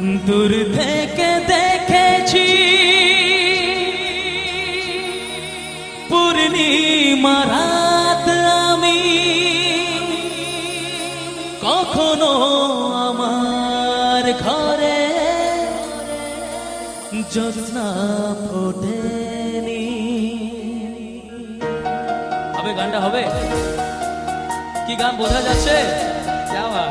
দূর থেকে দেখেছি। পূর্ণিমা রাত আমি কখনো আমার ঘরে জ্যোৎস্না ফোটেনি। হবে, গানটা হবে। কি গান বোঝা যাচ্ছে? যাওয়া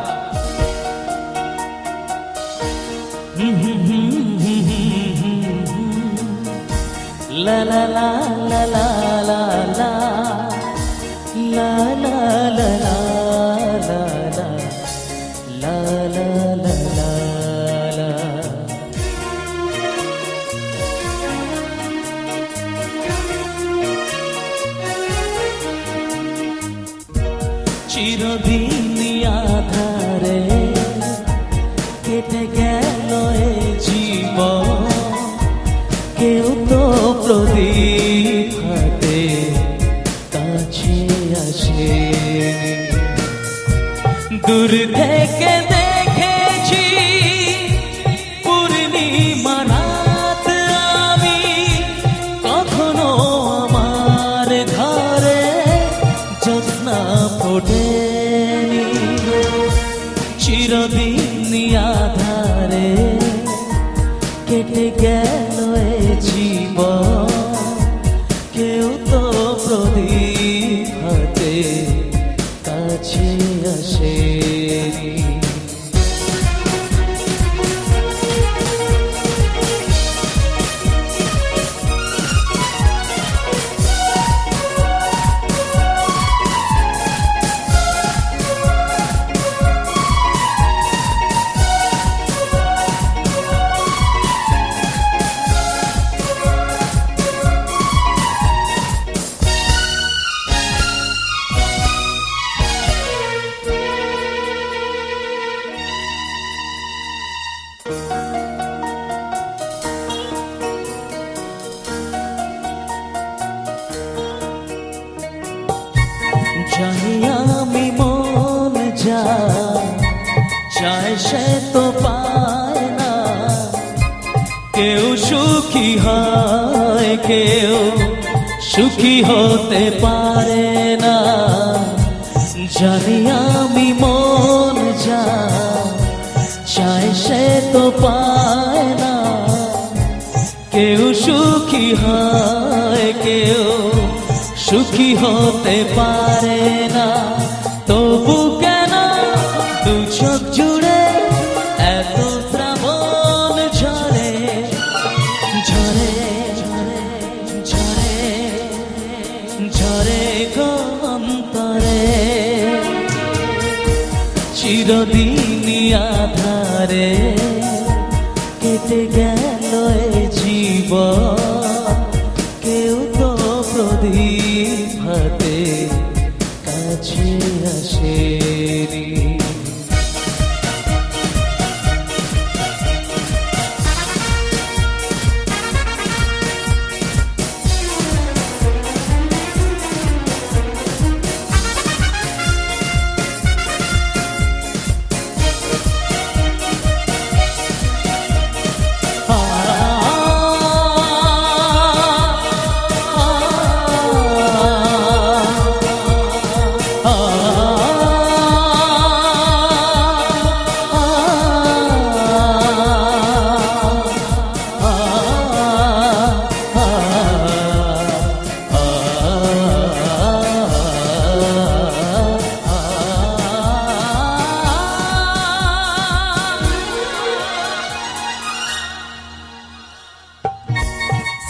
চিরদিন আধারে দূর থেকে দেখেছি পূর্ণিমা রাত আমি, কখনো আমার ঘরে জ্যোৎস্না ফোটেনি। চিরদিন আধারে কেটে গেল জানি আমি মন যা চায় সে তো পায় না। কেউ সুখী কেউ সুখী হতে পারে না। জানি আমি মন চায় সে তো পায় না। কেউ সুখী হয়, কেউ সুখী হতে পারে না। তবু কেন দু চোখ জুড়ে এত শ্রাবণ ঝরে ঝরে? ঝরে ঝরে ঝরে গো অন্তরে। চিরদিন আধারে কেটে গেল জীবন।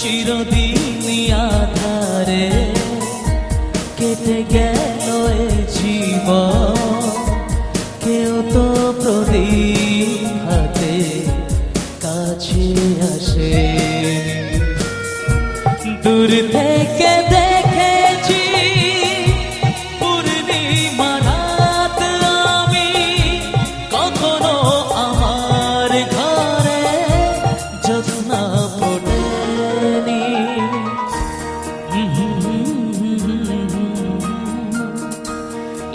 চিরদিন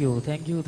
you, thank you.